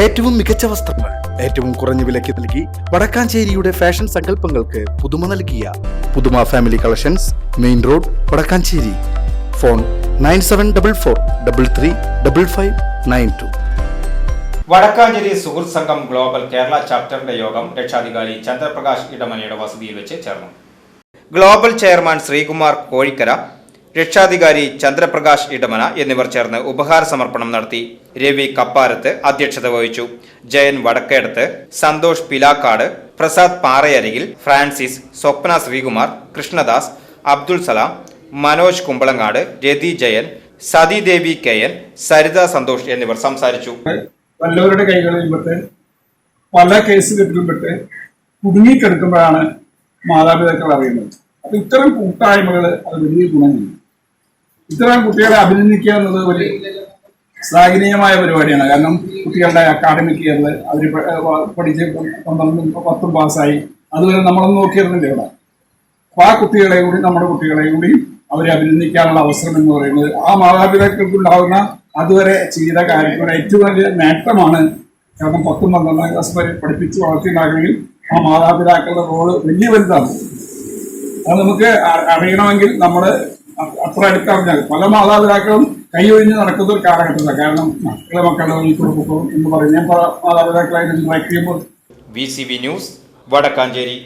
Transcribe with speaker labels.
Speaker 1: ഏറ്റവും മികച്ച വസ്ത്രങ്ങൾ ഏറ്റവും കുറഞ്ഞ വിലയ്ക്ക് നൽകി വടക്കാഞ്ചേരിയുടെ ഫാഷൻ സങ്കല്പങ്ങൾക്ക് പുതുമ നൽകിയ പുതുമ family collections main road Vadakkanchery. Phone nine seven double four double three double five nine two.
Speaker 2: Vadakkanchery സുഹൃത്ത് സംഘം ഗ്ലോബൽ കേരള ചാപ്റ്ററിന്റെ യോഗം രക്ഷാധികാരി ചന്ദ്രപ്രകാശ് ഇടമനയുടെ വസതിയിൽ വെച്ച് ചേർന്നു. ഗ്ലോബൽ ചെയർമാൻ ശ്രീകുമാർ കോഴിക്കര രക്ഷാധികാരി ചന്ദ്രപ്രകാശ് ഇടമന എന്നിവർ ചേർന്ന് ഉപഹാര സമർപ്പണം നടത്തി രവി കപ്പാരത്ത് അധ്യക്ഷത വഹിച്ചു. Jayan Vadakkedath Santhosh Pilakkad Prasad Parayarikil Francis Swapna Sreekumar Krishnadas Abdul Salam Manoj Kumbalangad Rathi Jayan Sathidevi K N Saritha Santhosh എന്നിവർ സംസാരിച്ചു.
Speaker 3: വല്ലവരുടെ കൈകളിൽ പെട്ട് പല കേസുകളിലും പെട്ട് കുടുങ്ങിക്കിടക്കുമ്പോഴാണ് മാതാപിതാക്കൾ അറിയുന്നത്. അപ്പൊ ഇത്തരം കൂട്ടായ്മകൾ അത് വലിയ ഗുണം ചെയ്യും ഇത്തരം കുട്ടികളെ അഭിനന്ദിക്കുക എന്നത് ഒരു ശ്ലാഘനീയമായ പരിപാടിയാണ്. കാരണം കുട്ടികളുടെ അക്കാഡമിക് ഇയറിൽ അവർ പഠിച്ച് പന്ത്രണ്ടും പത്തും പാസ്സായി. അതുവരെ നമ്മളൊന്നും നോക്കിയിരുന്നില്ല ഇവിടെ. അപ്പൊ ആ കുട്ടികളെ കൂടി നമ്മുടെ കുട്ടികളെ കൂടി അവരെ അഭിനന്ദിക്കാനുള്ള അവസരം എന്ന് പറയുന്നത് ആ മാതാപിതാക്കൾക്ക് ഉണ്ടാകുന്ന അതുവരെ ചെയ്ത കാര്യങ്ങളുടെ ഏറ്റവും വലിയ നേട്ടമാണ്. കാരണം പത്തും പന്ത്രണ്ടാം ക്ലാസ് വരെ പഠിപ്പിച്ച് വളർത്തിയുണ്ടാകണമെങ്കിൽ ആ മാതാപിതാക്കളുടെ റോൾ വലിയ വലുതാണ്. അത് നമുക്ക് അറിയണമെങ്കിൽ നമ്മൾ അത്ര അടുത്തറിഞ്ഞാൽ പല മാതാപിതാക്കളും കൈയൊഴിഞ്ഞ് നടക്കുന്ന ഒരു കാലഘട്ടത്തിലാണ്. കാരണം മക്കളെ മക്കളുടെ ഈ കുടുംബവും എന്ന് പറഞ്ഞ് പല മാതാപിതാക്കളായിട്ട്
Speaker 2: V C V news Vadakkanchery.